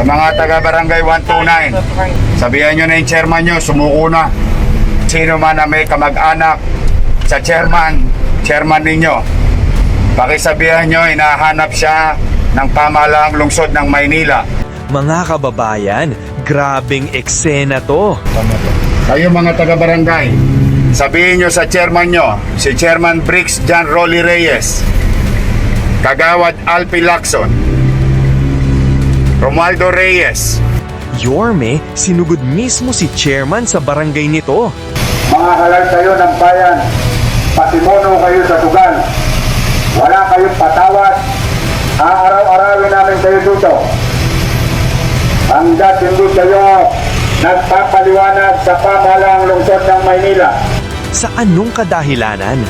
Sa mga taga-barangay 129, sabihan nyo na yung chairman nyo, sumuko na. Sino man na may kamag-anak sa chairman, chairman ninyo, pakisabihan nyo, hinahanap siya ng pamahalaang lungsod ng Maynila. Mga kababayan, grabing eksena to. Kayo mga taga-barangay, sabihin nyo sa chairman nyo, si Chairman Briggs John Rolly Reyes, Kagawad Alpi Lacson, Romualdo Reyes, Yorme, sinugod mismo si chairman sa barangay nito. Mga halal kayo ng bayan, pasimuno kayo sa tugal. Wala kayong patawad. Aaraw-arawin namin kayo dito. Hanggat hindi kayo nagpapaliwanag sa pamahalang lungsod ng Maynila. Sa anong kadahilanan?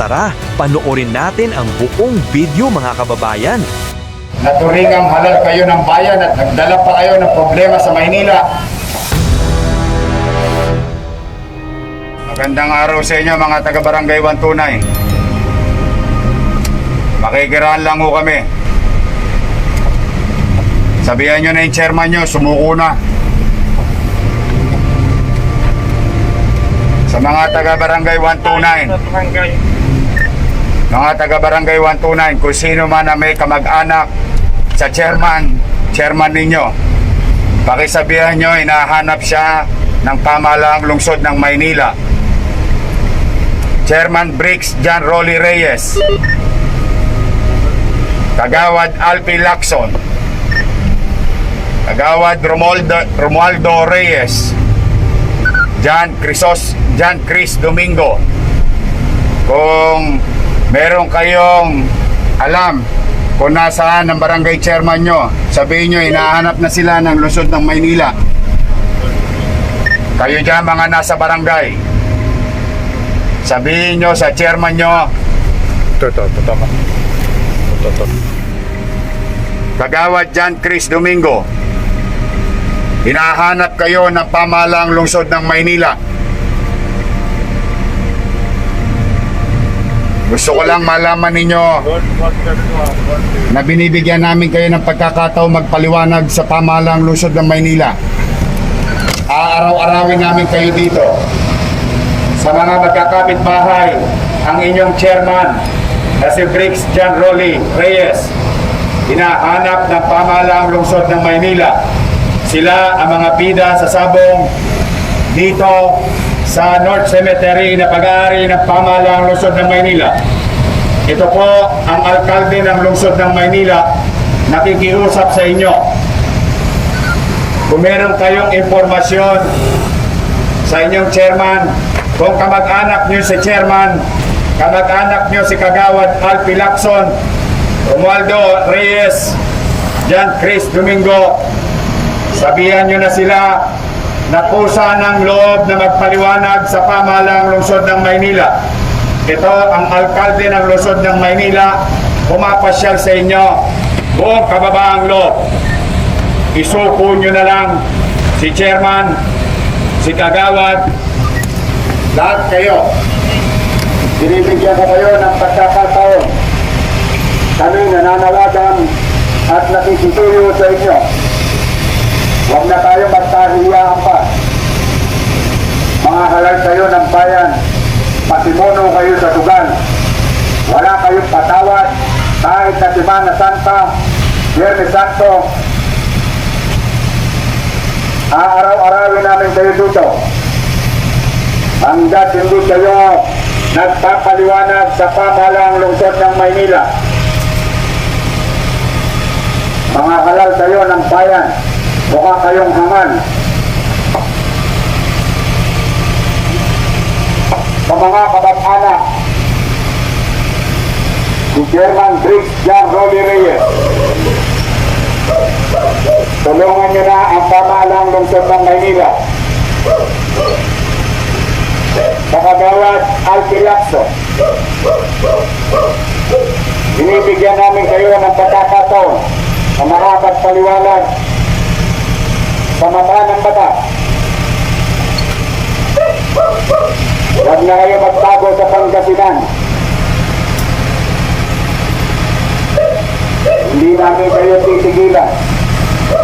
Tara, panoorin natin ang buong video mga kababayan. Naturingang halal kayo ng bayan at nagdala pa kayo ng problema sa Maynila. Magandang araw sa inyo mga taga-barangay 129. Makikiraan lang ho kami. Sabihan nyo na yung chairman nyo, sumuko na. Sa mga taga-barangay 129, mga taga-barangay 129, kung sino man na may kamag-anak sa chairman, chairman ninyo, pakisabihan nyo, hinahanap siya ng pamahalaang lungsod ng Maynila. Chairman Briggs John Rolly Reyes, Kagawad Alpi Lacson, Kagawad Romualdo, Romualdo Reyes, John Crisos, John Chris Domingo, kung meron kayong alam kung nasaan ang barangay chairman nyo, sabihin nyo, hinahanap na sila ng lusod ng Maynila. Kayo dyan mga nasa barangay, sabihin nyo sa chairman nyo, tama. Ito, ito. Kagawad John Chris Domingo, hinahanap kayo ng pamahalang lungsod ng Maynila. Gusto ko lang malaman ninyo na binibigyan namin kayo ng pagkakataon magpaliwanag sa pamahalang lungsod ng Maynila. Aaraw-arawin namin kayo dito. Sa mga magkakapit bahay, ang inyong chairman na si Briggs John Rolly Reyes, hinahanap ng pamahalang lungsod ng Maynila. Sila ang mga bida sa sabong dito sa North Cemetery na pag-aari ng pamahalaang lungsod ng Maynila. Ito po ang alkalde ng lungsod ng Maynila nakikiusap sa inyo. Kung meron kayong impormasyon sa inyong chairman, kung kamag-anak nyo si chairman, kamag-anak nyo si Kagawad Alpi Lacson, Romualdo Reyes, John Chris Domingo, sabihan nyo na sila na kusa ng loob na magpaliwanag sa pamahalang lungsod ng Maynila. Ito ang alkalde ng lungsod ng Maynila, pumapasyal sa inyo, buong kababaang loob. Isuko nyo na lang si chairman, si kagawad, lahat kayo. Binibigyan ko kayo ng pagkakataon. Kami nananawagan at nakikituyo sa inyo. Huwag na tayo magkahiyaan pa. Mga halal kayo ng bayan, pasimuno kayo sa tugan. Wala kayong patawad kahit na Semana Santa, Biyernes Santo. Aaraw-arawin namin kayo dito. Hanggat hindi kayo nagpapaliwanag sa pamahalaang lungsod ng Maynila. Mga halal kayo ng bayan, mukha kayong hangal. Sa mga kabag-anak, si Chairman Briggs John Rolly Reyes, tulungan niyo na ang pamahalang lungsod ng Maynila. Sa kagawad Alki binibigyan namin kayo ng pagkakataon na makapagpaliwanag sa mata ng mata. Huwag na kayo magtago sa Pangasinan. Hindi namin kayo titigilan.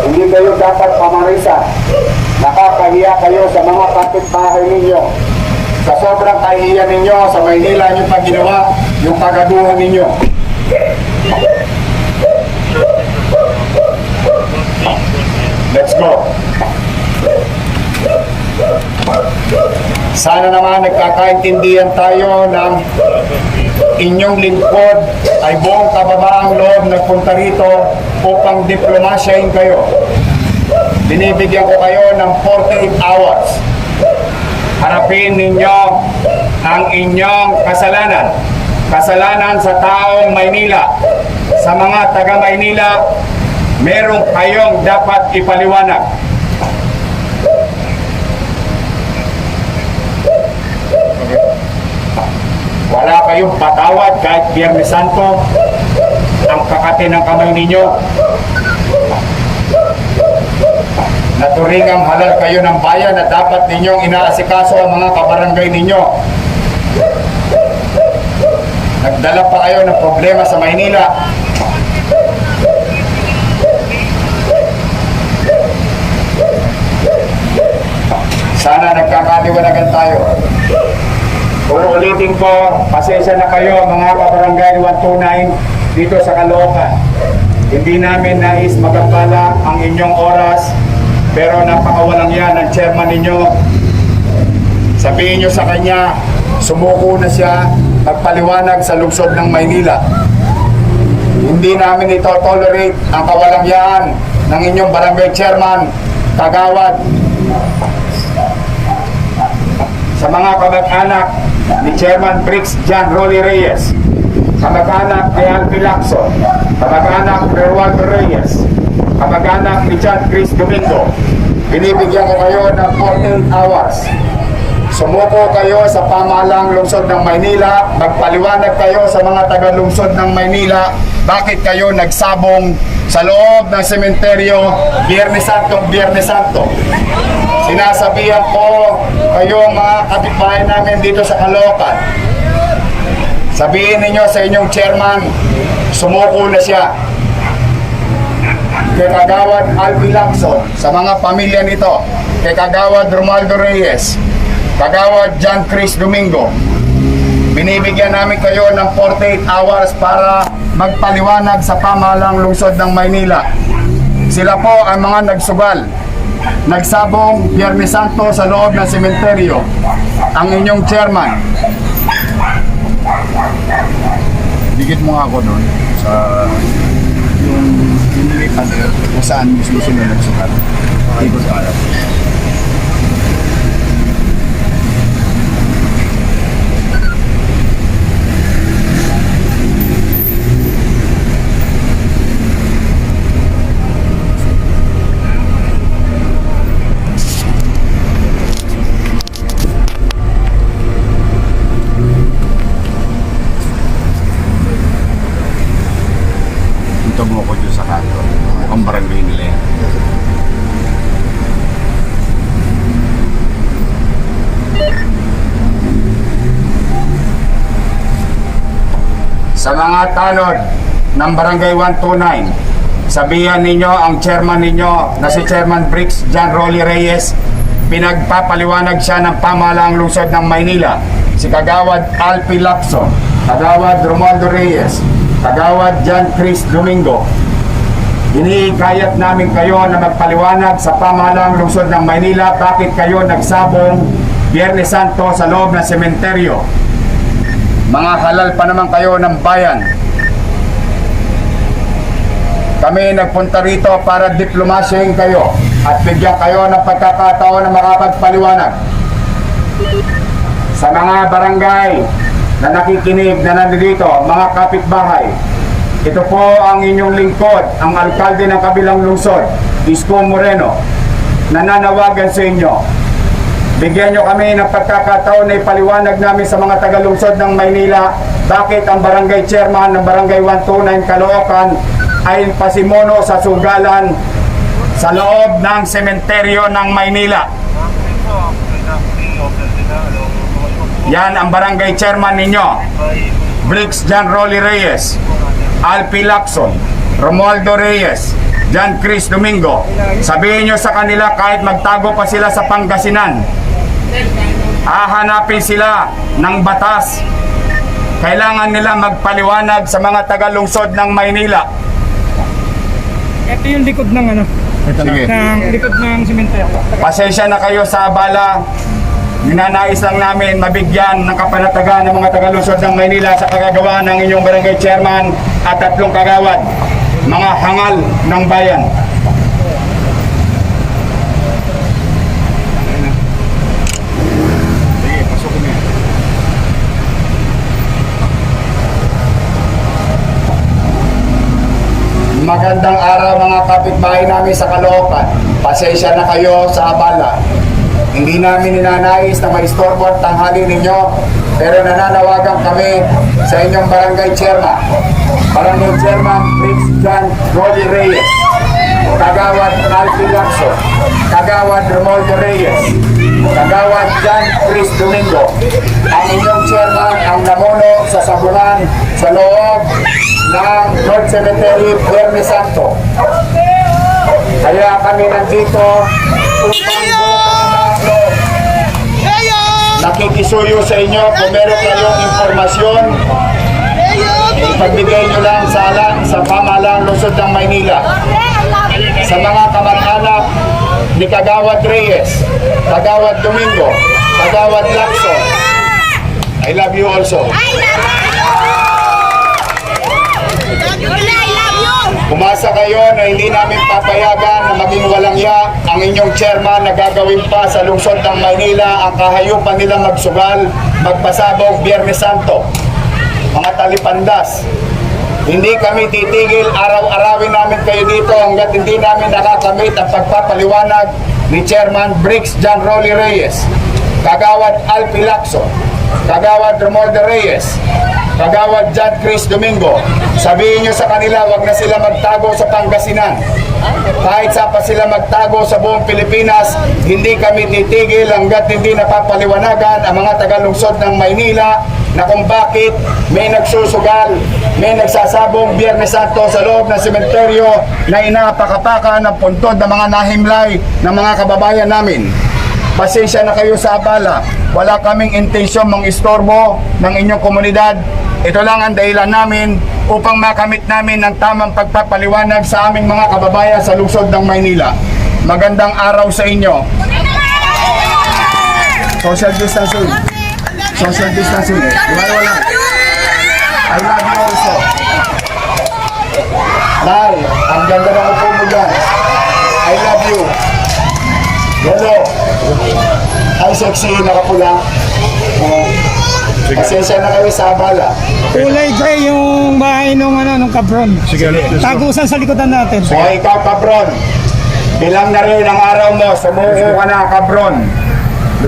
Hindi kayo dapat pamarisa. Nakakahiya kayo sa mga kapitbahay ninyo. Sa sobrang kahihiyan ninyo, sa Maynila nyo pa ginawa, yung kagaduhan ninyo. Let's go. Sana naman nagkakaintindihan tayo ng inyong lingkod ay buong kababaang loob nagpunta rito upang diplomasyahin kayo. Binibigyan ko kayo ng 48 hours. Harapin ninyo ang inyong kasalanan. Kasalanan sa taong Maynila. Sa mga taga Maynila, meron kayong dapat ipaliwanag. Wala kayong patawad kahit Biyernes Santo. Ang kakati ng kamay ninyo. Naturingang halal kayo ng bayan na dapat ninyong inaasikaso ang mga kabarangay ninyo. Nagdala pa kayo ng problema sa Maynila. Sana nagkakaliwanagan tayo. Uulitin ko, pasensya na kayo mga kabarangay 129 dito sa Caloocan. Hindi namin nais magambala ang inyong oras, pero napakawalang yan ng chairman ninyo. Sabihin nyo sa kanya, sumuko na siya magpaliwanag sa lungsod ng Maynila. Hindi namin ito tolerate ang kawalangyaan ng inyong barangay chairman, kagawad, sa mga kamag-anak ni Chairman Briggs John Rolly Reyes, kamag-anak ni Alpi Lacson, kamag-anak ni Romualdo Reyes, kamag-anak ni John Chris Domingo. Binibigyan ko kayo ng 14 hours. Sumuko kayo sa pamahalang lungsod ng Maynila, magpaliwanag kayo sa mga taga-lungsod ng Maynila, bakit kayo nagsabong sa loob ng sementeryo Biyernes Santo, Biyernes Santo. Sinasabihan ko kayo mga kapitbahay namin dito sa Caloocan. Sabihin ninyo sa inyong chairman, sumuko na siya. Kay Kagawad Albi Lacson, sa mga pamilya nito, kay Kagawad Romualdo Reyes, Kagawad John Chris Domingo, binibigyan namin kayo ng 48 hours para magpaliwanag sa pamahalang lungsod ng Maynila. Sila po ang mga nagsugal nagsabong Biyernes Santo sa loob ng sementeryo ang inyong chairman. Dikit mo ako doon sa yung pinilitan kung saan mismo sila nagsukat. Ikot ka alam. Sa mga tanod ng Barangay 129, sabihan ninyo ang chairman ninyo na si Chairman Briggs John Rolly Reyes, pinagpapaliwanag siya ng pamahalaang lungsod ng Maynila, si Kagawad Alpi Lacson, Kagawad Romualdo Reyes, Kagawad John Chris Domingo, Iniikayat namin kayo na magpaliwanag sa pamahalaang lungsod ng Maynila. Bakit kayo nagsabong Biyernes Santo sa loob ng sementeryo. Mga halal pa naman kayo ng bayan. Kami nagpunta rito para diplomasyahin kayo at bigyan kayo ng pagkakataon na makapagpaliwanag. Sa mga barangay na nakikinig na nandito, mga kapitbahay, ito po ang inyong lingkod, ang alkalde ng kabilang lungsod, Isko Moreno, nananawagan sa inyo. Bigyan nyo kami ng pagkakataon na ipaliwanag namin sa mga tagalungsod ng Maynila bakit ang barangay chairman ng barangay 129 Caloocan ay pasimono sa sugalan sa loob ng sementeryo ng Maynila. Yan ang barangay chairman ninyo. Briggs John Rolly Reyes, Alpi Lacson, Romualdo Reyes, John Chris Domingo. Sabihin nyo sa kanila kahit magtago pa sila sa Pangasinan, hahanapin sila ng batas. Kailangan nila magpaliwanag sa mga tagalungsod ng Maynila. Ito yung likod ng ano, Sige. ng likod ng sementeryo. Pasensya na kayo sa abala. Ninanais lang namin mabigyan ng kapanatagan ng mga tagalungsod ng Maynila sa kagagawa ng inyong barangay chairman at tatlong kagawad, mga hangal ng bayan. Magandang araw mga kapitbahay namin sa Caloocan. Pasensya na kayo sa abala. Hindi namin ninanais na maistorbo ang tanghali ninyo, pero nananawagan kami sa inyong barangay chairman. Barangay chairman Prince John Rolly Reyes. Kagawad Alfie Lacson. Kagawad Romualdo Reyes. Kagawad John Chris Domingo. Ang inyong chairman ang namuno sa sabungan sa loob ng North Cemetery, Biernes Santo. Kaya kami nandito upang nakikisuyo sa inyo kung meron kayong informasyon ipagbigay nyo lang sa, ala, sa pamahalang lungsod ng Maynila. Sa mga kamag-anak ni Kagawad Reyes, Kagawad Domingo, Kagawad Lacson. I love you also. Umasa kayo na hindi namin papayagan na maging walang ya ang inyong chairman na gagawin pa sa lungsod ng Maynila ang kahayupan nila magsugal, magpasabog Biyernes Santo. Mga talipandas, hindi kami titigil, araw-arawin namin kayo dito hanggat hindi namin nakakamit ang pagpapaliwanag ni Chairman Briggs John Rolly Reyes, Kagawad Alpi Lacson, Kagawad Romualdo Reyes, Kagawad John Chris Domingo. Sabihin nyo sa kanila, wag na sila magtago sa Pangasinan. Kahit sa pa sila magtago sa buong Pilipinas, hindi kami titigil hanggat hindi napapaliwanagan ang mga tagalungsod ng Maynila na kung bakit may nagsusugal, may nagsasabong Biyernes Santo sa loob ng sementeryo na inapakapakan ng puntod ng mga nahimlay ng mga kababayan namin. Pasensya na kayo sa abala. Wala kaming intensyon mang istorbo ng inyong komunidad. Ito lang ang dahilan namin upang makamit namin ang tamang pagpapaliwanag sa aming mga kababayan sa lungsod ng Maynila. Magandang araw sa inyo. Social distancing. Social distancing. Wala wala. I love you also. Nay, ang ganda ng upo mo dyan. I love you. Hello. Hi, sexy. Nakapula. Uh, pasensya na kayo sa abala. Kulay gray yung bahay nung ano, nung kabron. Sige. Tagusan sa likodan natin. O ikaw, kabron. Bilang na rin ang araw mo, sumuko ka na, kabron.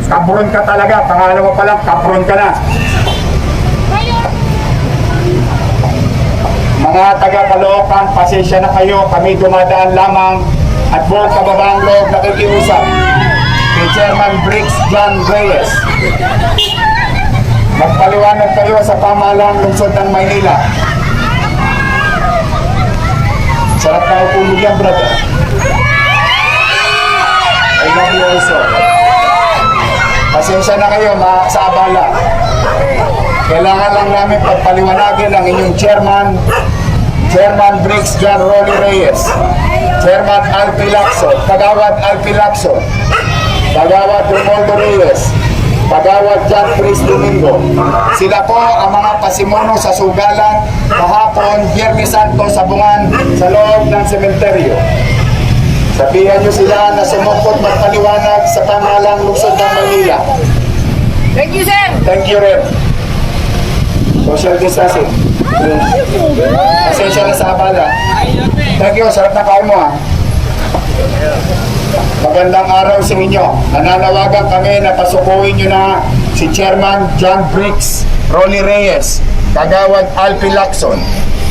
Kabron ka talaga. Pangalan mo pa lang, kabron ka na. Mga taga Caloocan, pasensya na kayo. Kami dumadaan lamang at buong kababaang loob nakikiusap kay Chairman Briggs John Reyes. Magpaliwanag kayo sa pamahalang lungsod ng Maynila. Sarap na utulog yan, brother. I love you also. Pasensya na kayo ma sa abala. Kailangan lang namin pagpaliwanagin ang inyong chairman, Chairman Briggs John Rolly Reyes, Chairman Alpi Lacson, Kagawad Alpi Lacson, Kagawad Romualdo Reyes, Kagawad John Chris Domingo. Sila po ang mga pasimuno sa sugalan kahapon, Biyernes Santo sa Bungan sa loob ng sementeryo. Sabihan nyo sila na sumukot magpaliwanag sa pamahalang lungsod ng Manila. Thank you, sir. Thank you, Rep. Social distancing. Pasensya na sa abala. Thank you, sarap na kain mo ha. Magandang araw sa inyo. Nananawagan kami na pasukuin nyo na si Chairman John Briggs, Rolly Reyes, Kagawad Alpi Lacson,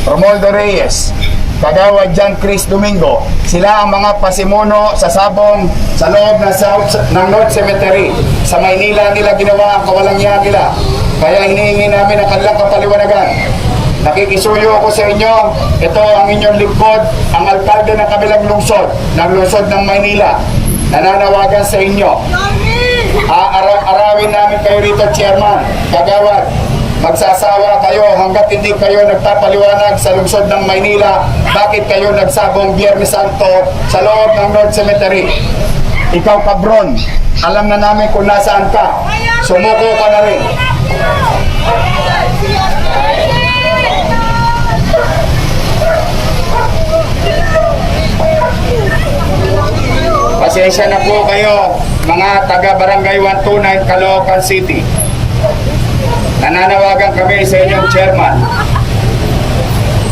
Romualdo Reyes, Kagawad John Chris Domingo. Sila ang mga pasimuno sa sabong sa loob ng, South, ng North Cemetery. Sa Maynila nila ginawa ang kawalang nila. Kaya hinihingi namin ang kanilang kapaliwanagan. Nakikisuyo ako sa inyo. Ito ang inyong lingkod, ang alkalde ng kabilang lungsod, ng lungsod ng Maynila. Nananawagan sa inyo. Aaraw-arawin namin kayo rito, Chairman, Kagawad. Magsasawa kayo hanggat hindi kayo nagpapaliwanag sa lungsod ng Maynila bakit kayo nagsabong Biyernes Santo sa loob ng North Cemetery. Ikaw, Cabron, alam na namin kung nasaan ka. Sumuko ka na rin. Pasensya na po kayo, mga taga Barangay 129, Caloocan City. Nananawagan kami sa inyong chairman.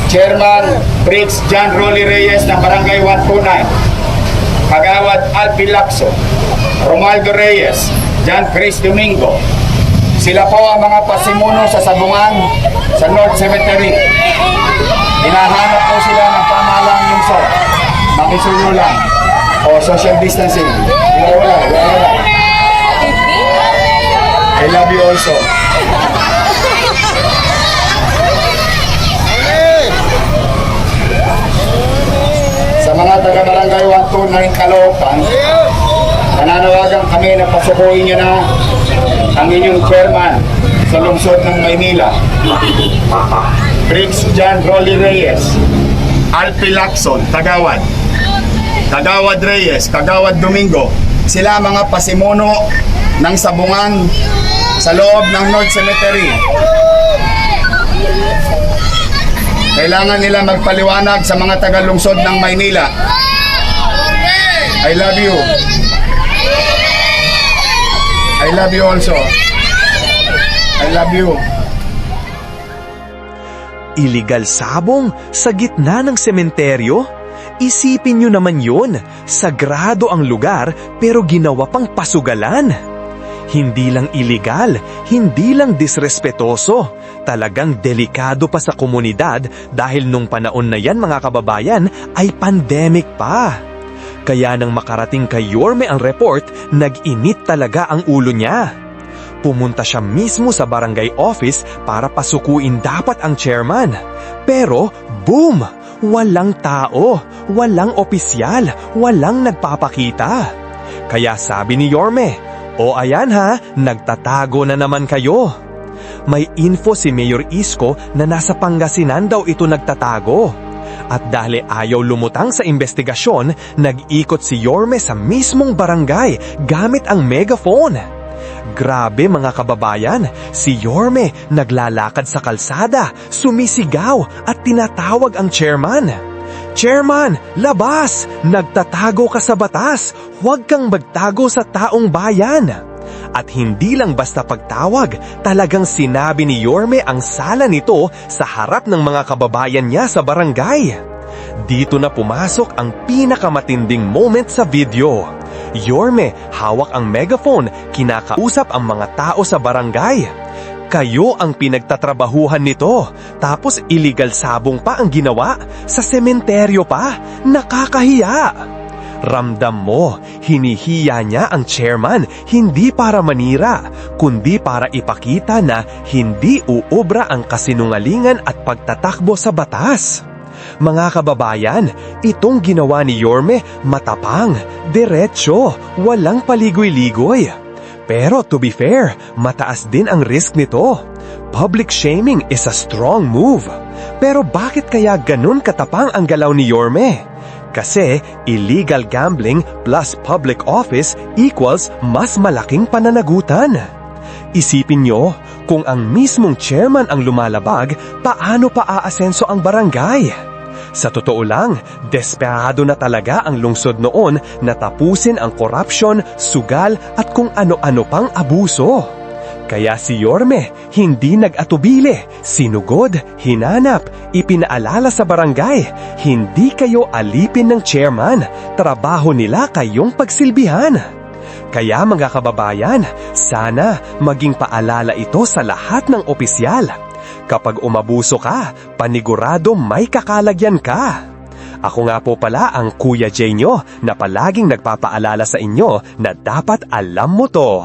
Chairman Briggs John Rolly Reyes ng Barangay 129. Kagawad Alpi Lacso. Romaldo Reyes. John Chris Domingo. Sila po ang mga pasimuno sa sabungan sa North Cemetery. Hinahanap po sila ng pamahalang lungsod. Makisuyo lang. O social distancing. Wala, wala, wala. I love you also. Sa mga taga-barangay 129 Caloocan, nananawagan kami na pasukuin niyo na ang inyong chairman sa lungsod ng Maynila. Briggs John Rolly Reyes, Alpi Lacson, Tagawad. Kagawad Reyes, Kagawad Domingo, sila mga pasimuno ng sabungan sa loob ng North Cemetery. Kailangan nila magpaliwanag sa mga tagalungsod ng Maynila. I love you. I love you also. I love you. Iligal sabong sa gitna ng sementeryo? Isipin nyo naman yun, sagrado ang lugar pero ginawa pang pasugalan. Hindi lang iligal, hindi lang disrespetoso, talagang delikado pa sa komunidad dahil nung panahon na yan mga kababayan ay pandemic pa. Kaya nang makarating kay Yorme ang report, nag-init talaga ang ulo niya. Pumunta siya mismo sa barangay office para pasukuin dapat ang chairman. Pero, boom! Walang tao, walang opisyal, walang nagpapakita. Kaya sabi ni Yorme, O ayan ha, nagtatago na naman kayo. May info si Mayor Isko na nasa Pangasinan daw ito nagtatago. At dahil ayaw lumutang sa investigasyon, nag-ikot si Yorme sa mismong barangay gamit ang megaphone. Grabe mga kababayan, si Yorme naglalakad sa kalsada, sumisigaw at tinatawag ang chairman. Chairman, labas! Nagtatago ka sa batas! Huwag kang magtago sa taong bayan! At hindi lang basta pagtawag, talagang sinabi ni Yorme ang sala nito sa harap ng mga kababayan niya sa barangay. Dito na pumasok ang pinakamatinding moment sa video. Yorme, hawak ang megaphone, kinakausap ang mga tao sa barangay. Kayo ang pinagtatrabahuhan nito, tapos illegal sabong pa ang ginawa, sa sementeryo pa, nakakahiya. Ramdam mo, hinihiya niya ang chairman hindi para manira, kundi para ipakita na hindi uubra ang kasinungalingan at pagtatakbo sa batas. Mga kababayan, itong ginawa ni Yorme matapang, diretsyo, walang paligoy-ligoy. Pero to be fair, mataas din ang risk nito. Public shaming is a strong move. Pero bakit kaya ganun katapang ang galaw ni Yorme? Kasi illegal gambling plus public office equals mas malaking pananagutan. Isipin nyo, kung ang mismong chairman ang lumalabag, paano pa aasenso ang barangay? Sa totoo lang, desperado na talaga ang lungsod noon na tapusin ang korupsyon, sugal at kung ano-ano pang abuso. Kaya si Yorme, hindi nag-atubili, sinugod, hinanap, ipinaalala sa barangay, hindi kayo alipin ng chairman, trabaho nila kayong pagsilbihan. Kaya mga kababayan, sana maging paalala ito sa lahat ng opisyal. Kapag umabuso ka, panigurado may kakalagyan ka. Ako nga po pala ang Kuya J nyo na palaging nagpapaalala sa inyo na dapat alam mo to.